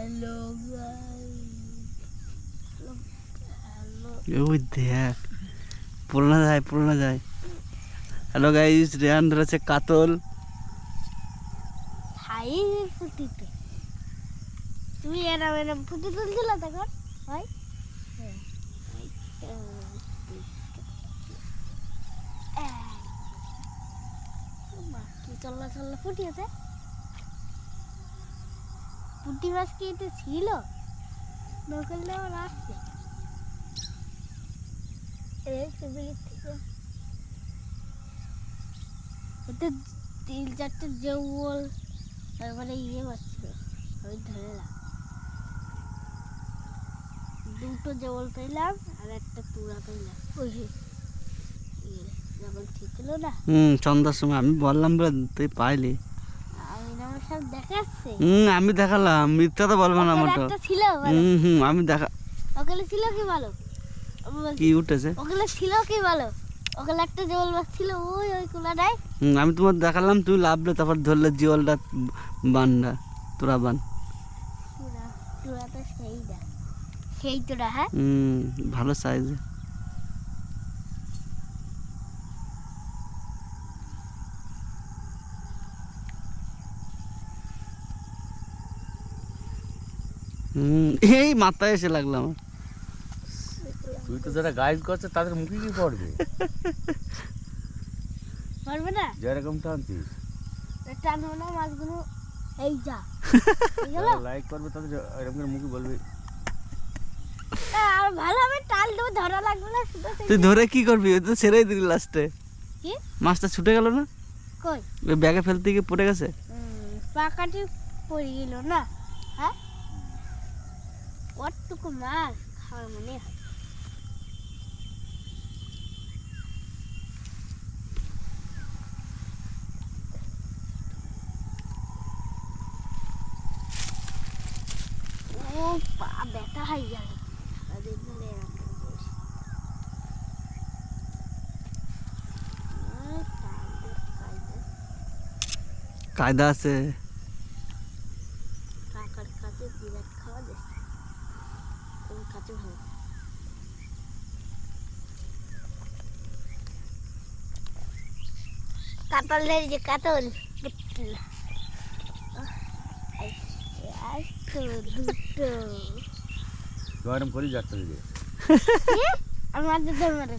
Hello hello ওই দেখ পুরোনো যায় পুরোনো যায় হ্যালো গাইস রেহান ধরেছে কাতল হাই ফুটিতে তুমি এরম এরম ফুটি তুলছিল তখন হয় হ্যাঁ। কি চল্লা চল্লা ফুটি আছে মাছ কি ছিল? আমার আসছে। তিন চারটে তারপরে ইয়ে করছিল আমি ধরে দুটো জবল পেলাম, আর একটা তুড়া পেলাম। ওই ইয়ে যখন ঠিক হলো না? হুম, সন্ধ্যার সময় আমি বললাম বলে তুই পাইলি আমি না আমার সব দেখাচ্ছে হুম আমি দেখালাম। মিথ্যা তো বলব না একটা ছিল হুম হুম আমি দেখা ওখানে ছিল কি ভালো কি উঠেছে? ওখানে ছিল কি ভালো ওখানে একটা জবল মাছ ছিল ওই ওই কোলাটায়? হুম আমি তোমার দেখালাম তুই লাভলে তারপর ধরলে জিওলটা বানটা তোরা বান। তুড়া তো সেই না সেই তুড়া হ্যাঁ? হুম ভালো সাইজ এই মাথায় এসে লাগলাম তুই তো যারা গাইড করছে তাদের মুখে কি পড়বে? পারবে না? যেরকম টানছিস টানবো না মাছগুলো এই যা। লাইক করবে তাদের এরকম করে মুখে বলবে। আর ভালোভাবে টাল দেবো ধরা লাগবে না শুধু তুই ধরে কি করবি? ওই তো ছেড়েই দিলি লাস্টে কি? মাছটা ছুটে গেল না? কই? ওই ব্যাগে ফেলতে গিয়ে পড়ে গেছে? পাকাটি পড়ে গেল না? হ্যাঁ? কতটুকু মাছ খাওয়ার মনে হয়। ব্যথা হয়ে কায়দা। কায়দা আছে কাকার কাছে বিরাট খাওয়া দিচ্ছে তোর কাছে ভালো যে কাতল দুটো গরম করি যাচ্ছে ধরে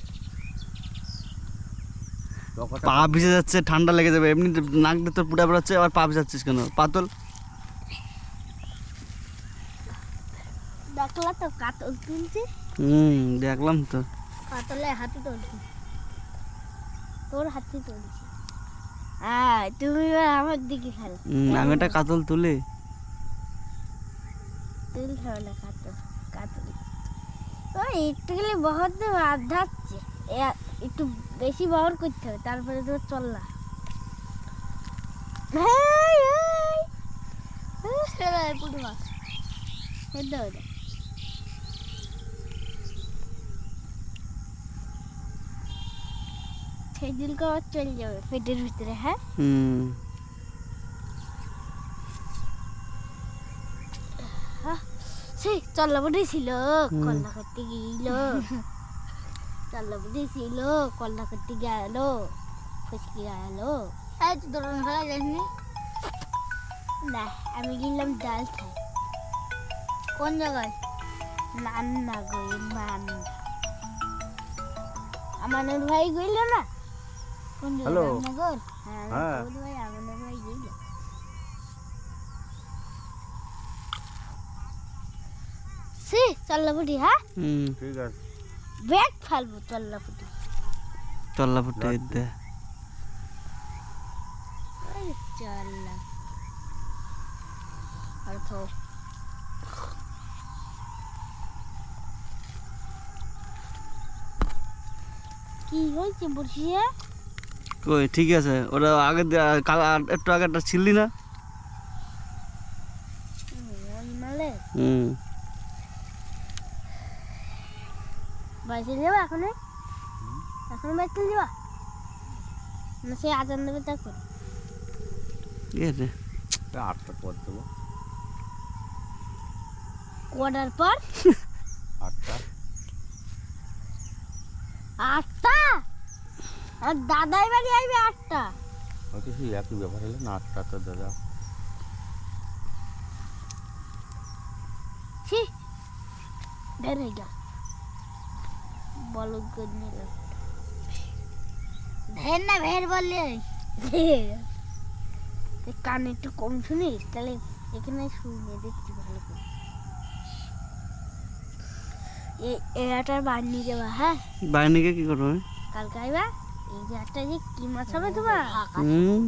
তখন পা ভিজে যাচ্ছে ঠান্ডা লেগে যাবে। এমনি নাক দিয়ে তোর পুড়া বেরোচ্ছে আবার পা ভিজাচ্ছিস কেন? পাতল। দেখলা তো কাতল তুলছি? হুম দেখলাম তো। কাতলে হাতে তুলছি। তোর হাতে তুলছি। তুমি এবার আমার দিকে খেলো। কাতল তুলি। তুল খেলো কাতল কাতল। ওই একটু গেলে বহর দেবে আধাচ্ছে একটু বেশি বহর করতে হবে তারপরে তো ছেড়ে দে, পুঁটি মাছ। দিনকে আবার চলে যাবে পেটের ভিতরে হ্যাঁ? হুম। সেই চল্লা বুড়ি ছিল। কল্লা করতে গেল চল্লা বুড়ি ছিল কল্লা করতে গেল ফুচকি গেল তো দোকান যাসনি না? আমি গেলাম ডাল খাই কোন জায়গায়? নান্না গই নান্না আমানের ভাই গইল না? রামনগর হ্যাঁ হ্যাঁ। সে চল্লাপুটি হ্যাঁ? হুম। ঠিক আছে। ব্যাগ ফেলব চল্লাপুটি। তল্লা দে। চল্লা আর তো কি হয়েছে বসিয়ে কই ঠিক আছে। ওরা আগে কাল একটু আগে একটা ছিললি না হুম। বাইসে যাবা এখন? এখন বাইসে যাবা? না সে আজান দেবে আটটা পর দেবো। কটার পর আটটা আটটা আর দাদাই বাড়ি আসবে আটটা। হয়তো সেই একই ব্যাপার হলো না আটটা তো দাদা। ছি। বের হয়ে যা বলো গন্নি ভের না ভের বললে। তুই কানে একটু কম শুনিস তাহলে এখানে শুনে দেখছি ভালো করে। এই এটার বার নিয়ে যাবা হ্যাঁ? বাইরে গিয়ে কি করব? কালকে আইবা? এই যে একটা যে কি মাছ হবে তোমার? হুম।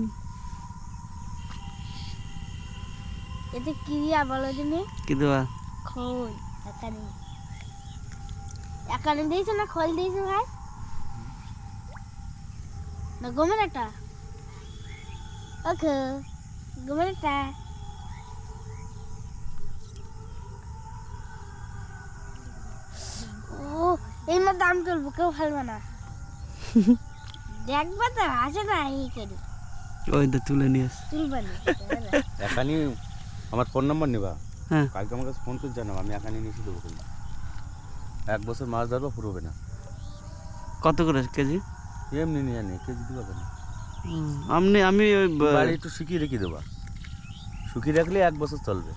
এতে কি দিয়া বলো তুমি? কি দেওয়া খোল একানে। একানে দিয়েছ না খোল দিয়েছ ভাই? না গমের একটা ওকে গমের একটা ও এই মাছ দাম চলবো কেউ ফেলবে না। দেখবা তো আছে না এই করি। ওই তো তুলে নিয়ে আস। তুলবে না এখানে আমার ফোন নম্বর নেবা? হ্যাঁ। কালকে আমার কাছে ফোন করে জানাব আমি এখানে নিয়ে এসে দেবো এক বছর মাছ ধরবো ফুরবে না। কত করে কেজি? এমনি নিয়ে নে কেজি দিবা কেন? হুম, আপনি আমি ওই বাড়ি একটু শুকিয়ে রেখে দেবা। শুকিয়ে রাখলে এক বছর চলবে।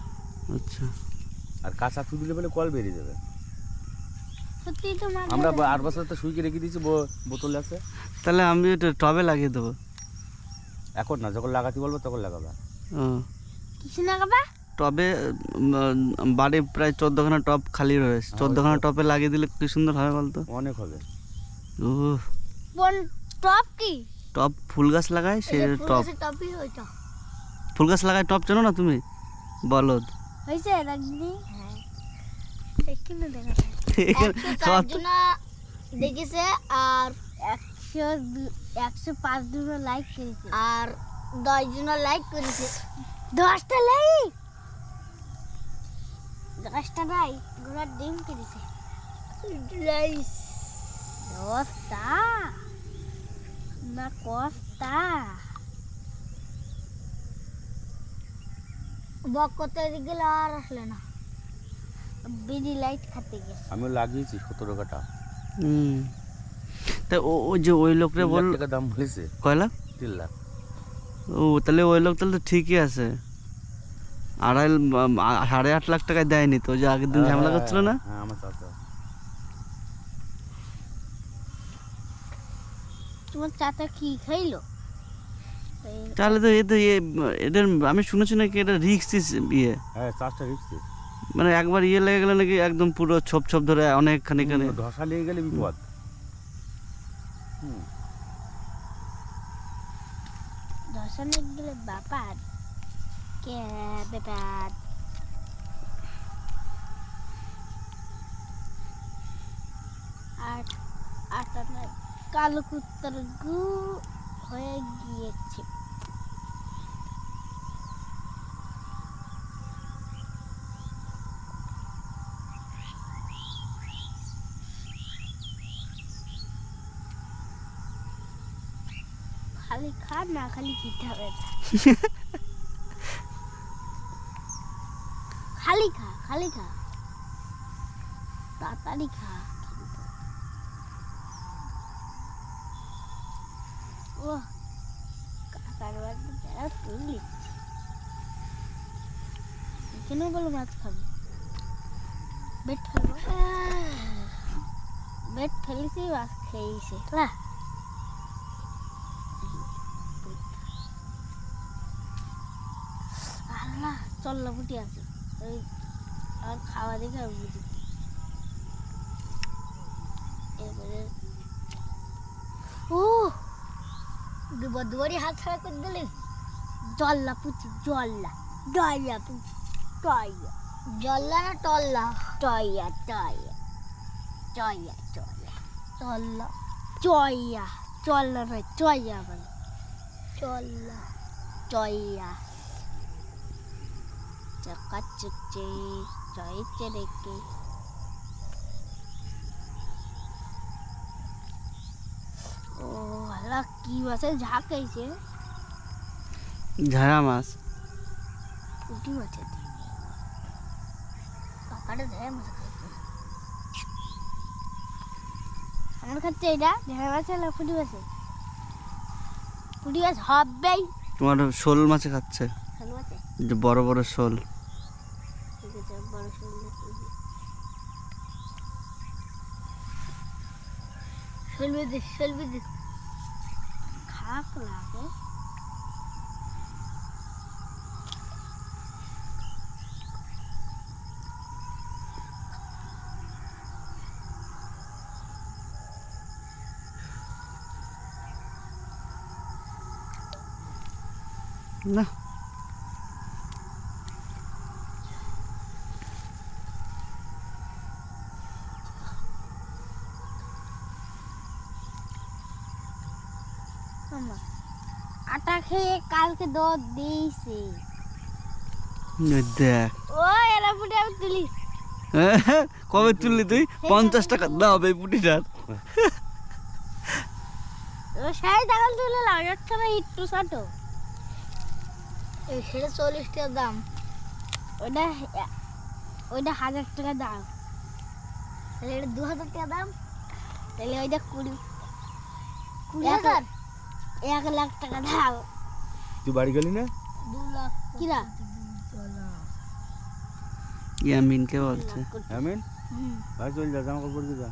আচ্ছা। আর কাঁচা থু দিলে বলে কল বেরিয়ে যাবে। আমরা আট বছর তো শুকিয়ে রেখে দিয়েছি বোতল আছে। তাহলে আমি এটা টবে লাগিয়ে দেবো। এখন না যখন লাগাতে বলব তখন লাগাবা। ও। কিছু না টবে বাড়ি প্রায় চোদ্দখানা টব খালি রয়েছে। চোদ্দখানা টবে লাগিয়ে দিলে কি সুন্দর হবে বলতো? অনেক হবে। ও টপ কি? টব ফুল গাছ লাগায় সে ওইটা ফুল গাছ লাগায় টব চেনো না তুমি? বলদ। হয়েছে হ্যাঁ। দেখা দেখেছে আর একশো একশো পাঁচ জন লাইক করেছে। আর দশ জন লাইক করেছে। দশটা লাইক দশটা নাই ঘোড়ার ডিম করেছে দশটা? না কস্তা বক করতে গেলে আর আসলে না। বিড়ি লাইট খাতে গেছে। আমিও লাগিয়েছি সতেরো কাটা। হুম। তা ও যে ওই লাখ বল টাকা দাম বলেছে কয়লা তিন লাখ। ও তাহলে ওই লোক তাহলে তো ঠিকই আছে। আড়াই সাড়ে আট লাখ টাকায় দেয়নি তো যে আগের দিন ঝামেলা করছিল না? হ্যাঁ আমার চাচা। তোমার চাচা কি খাইলো? তাহলে তো এ ইয়ে এদের আমি শুনেছি নাকি এটা রিক্স ইয়ে। হ্যাঁ চাষটা রিক্সি মানে একবার ইয়ে লেগে গেলে নাকি একদম পুরো ছোপ ছোপ ধরে অনেক খানিখানি ধসা লেগে গেলে বিপদ। হুম। দশনে গেলে ব্যাপার? কে ব্যাপার? আর আটা নয় কালো কুত্তার গু হয়ে গিয়েছে। খালি খা না খালি খেতে হবে। খালি খা খালি খা। তাড়াতাড়ি খা ও কাকার বাড়িতে যারা তুলি এখানেও বলো মাছ খাবে? বেড ফেলব? বেড ফেলেছি মাছ খেয়েছে চল্লা ফুটি আছে। ওই আর খাওয়া দেখে আমি বুঝি এবারে ও দুবার হাত ছাড়া করে দিলে। জল্লা পুচি, জল্লা ডয়া পুচি টয়া জল্লা না টল্লা? টয়া টয়া টয়া টয়া চল্লা চয়া চল্লা নয় চয়া বলে চল্লা চয়া চকাচুচে চয় চেরেকে ও আল্লাহ কি মাছের ঝাঁক খাইছে ঝাড়া মাছ। পুঁটি মাছের কাকাটা দেয় মজা খাইতে আমার খাচ্ছে এটা ঢেঁড়া মাছ না পুঁটি মাছে পুঁটি মাছ হবেই। তোমার শোল মাছে খাচ্ছে। যে বড় বড় শোল। ঠিক আছে বড় শরীর আটা খেয়ে কালকে দুধ দিয়েছে। এই দেখ। ও এরা পুটে আমি তুলিস কবে তুললি তুই? পঞ্চাশ টাকা দাও এই পুটিটার। ও সাড়ে টাকা তুলে লাও যাচ্ছে না একটু ছোটো। সেটা চল্লিশ টাকা দাম। ওইটা ওইটা হাজার টাকা দাম। তাহলে এটা দু হাজার টাকা দাম। তাহলে ওইটা কুড়ি কুড়ি হাজার? এক লাখ টাকা দাম তুই বাড়ি গেলি না? দু লাখ। কিরা? ইয়ামিনকে বলছে। আমিন হুম। ভাই চল যা জামা কাপড় দিয়ে যা।